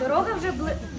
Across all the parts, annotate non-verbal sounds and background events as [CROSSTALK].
Дорога вже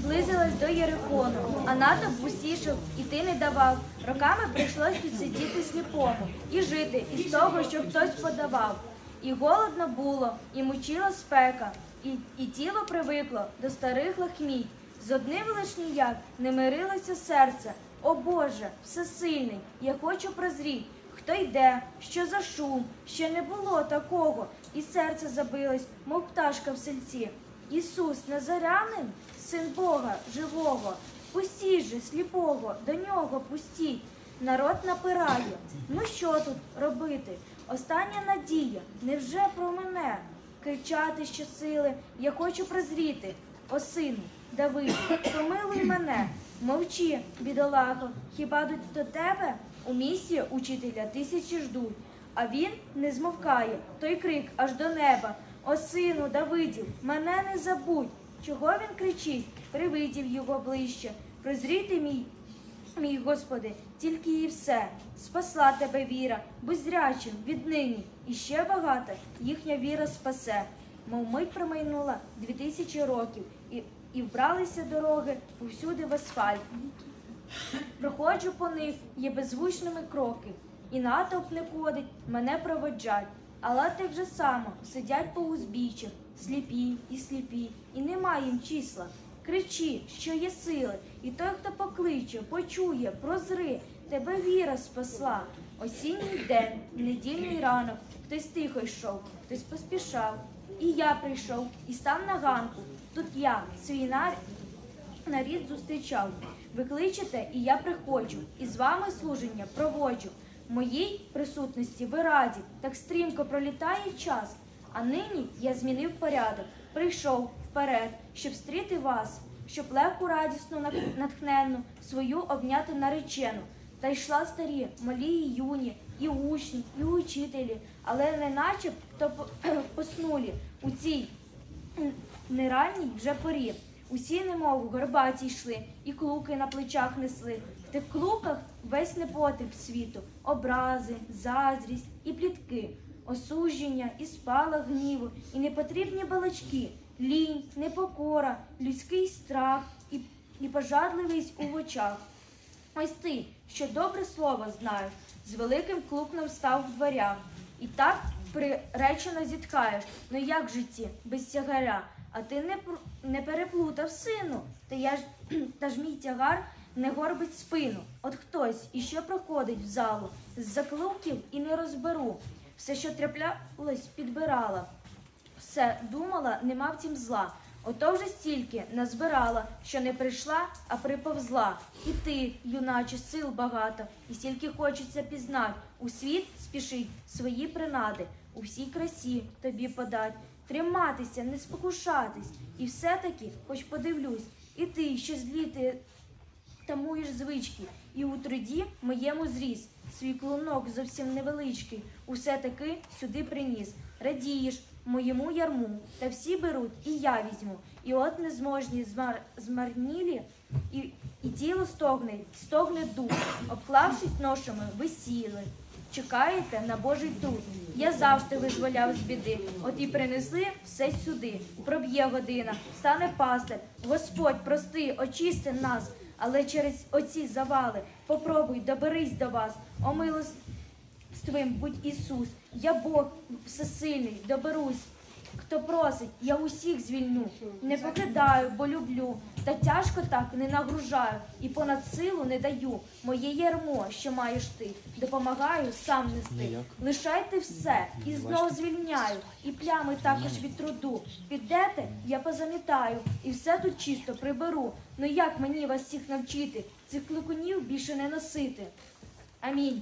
близилась до Єрихону, а натовп пустішав, іти не давав. Роками прийшлось тут сидіти сліпому і жити із того, що хтось подавав. І голодно було, і мучила спека, і, і тіло привикло до старих лахміть. З одним лиш ніяк не мирилося серце. О Боже, всесильний, я хочу прозріть, хто йде, що за шум, ще не було такого, і серце забилось, мов пташка в сельці. Ісус Назарянин, син Бога живого, пустіть же сліпого, до нього пустіть. Народ напирає. Ну що тут робити? Остання надія, невже про мене? Кричати щосили, я хочу прозріти. О сину, Давиду, помилуй мене, мовчи, бідолаго, хіба до тебе у місті учителя тисячі ждуть, а він не змовкає, той крик аж до неба. О сину Давидів, мене не забудь. Чого він кричить? Привидів його ближче. Прозріти мій, мій Господи, тільки і все. Спасла тебе віра, будь віднині, і ще багато їхня віра спасе. Мов мить промайнула дві тисячі років, і, і вбралися дороги повсюди в асфальт. Проходжу по них, є беззвучними кроки, і натовп не ходить, мене проводжать. Але так же само сидять по узбіччях, сліпі і сліпі, і нема їм числа. Кричи, що є сили, і той, хто покличе, почує, прозри, тебе віра спасла. Осінній день, недільний ранок, хтось тихо йшов, хтось поспішав. І я прийшов і став на ганку. Тут я, свій нар... нарід зустрічав. Ви кличете, і я приходжу, і з вами служення проводжу. Моїй присутності ви раді, так стрімко пролітає час. А нині я змінив порядок, прийшов вперед, щоб стріти вас, щоб легку радісну натхненну свою обняти наречену. Та йшла старі, малі і юні, і учні, і учителі, але не наче то [CLEARS THROAT] поснулі у цій неранній вже порі. Усі немов горбаті йшли, і клуки на плечах несли. В тих клуках весь непотріб світу, образи, заздрість і плітки, осудження і спалах гніву, і непотрібні балачки, лінь, непокора, людський страх і, і пожадливість у очах. Ось ти, що добре слово знаєш, з великим клукном став в дверях. І так приречено зіткаєш. Ну як в житті, без тягаря? А ти не, не переплутав сину. Та я ж [CLEARS THROAT] та ж мій тягар не горбить спину. От хтось іще проходить в залу з заклуків і не розберу. Все, що траплялось, підбирала. Все думала, нема в тім зла. Ото вже стільки назбирала, що не прийшла, а приповзла. І ти, юначе, сил багато, і стільки хочеться пізнать. У світ спішить свої принади, у всій красі тобі подать. Триматися, не спокушатись, і все-таки, хоч подивлюсь, і ти, що зліти тамуєш звички, і у труді моєму зріс. Свій клунок зовсім невеличкий, усе таки сюди приніс. Радієш моєму ярму, та всі беруть, і я візьму. І от незможні змар... змарнілі, і, і тіло стогне, стогне дух, обклавшись ношами, ви сіли. Чекаєте на Божий труд. Я завжди визволяв з біди. От і принесли все сюди. Проб'є година, стане пастир. Господь, прости, очисти нас. Але через оці завали попробуй, доберись до вас. О милоствим, будь Ісус, я Бог всесильний, доберусь. Хто просить, я усіх звільню. Не покидаю, бо люблю. Та тяжко так не нагружаю і понад силу не даю. Моє ярмо, що маєш ти, допомагаю сам нести. Лишайте все і знов звільняю, і плями також від труду. Підете, я позамітаю, і все тут чисто приберу. Ну як мені вас всіх навчити? Цих кликунів більше не носити. Амінь.